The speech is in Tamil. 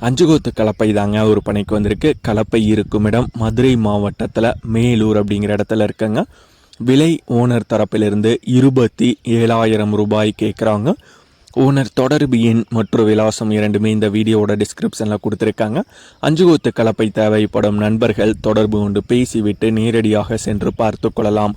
அஞ்சுகோத்து கலப்பை தாங்க ஒரு பணிக்கு வந்திருக்கு. கலப்பை இருக்கும் இடம் மதுரை மாவட்டத்தில் மேலூர் அப்படிங்கிற இடத்துல இருக்குங்க. விலை ஓனர் தரப்பிலிருந்து இருபத்தி ஏழாயிரம் ரூபாய் கேட்குறாங்க ஓனர் தொடர்பு எண் மற்றும் விலாசம் இரண்டுமே இந்த வீடியோவோட டிஸ்கிரிப்ஷனில் கொடுத்துருக்காங்க. அஞ்சுகோத்து கலப்பை தேவைப்படும் நண்பர்கள் தொடர்பு கொண்டு பேசிவிட்டு நேரடியாக சென்று பார்த்து கொள்ளலாம்.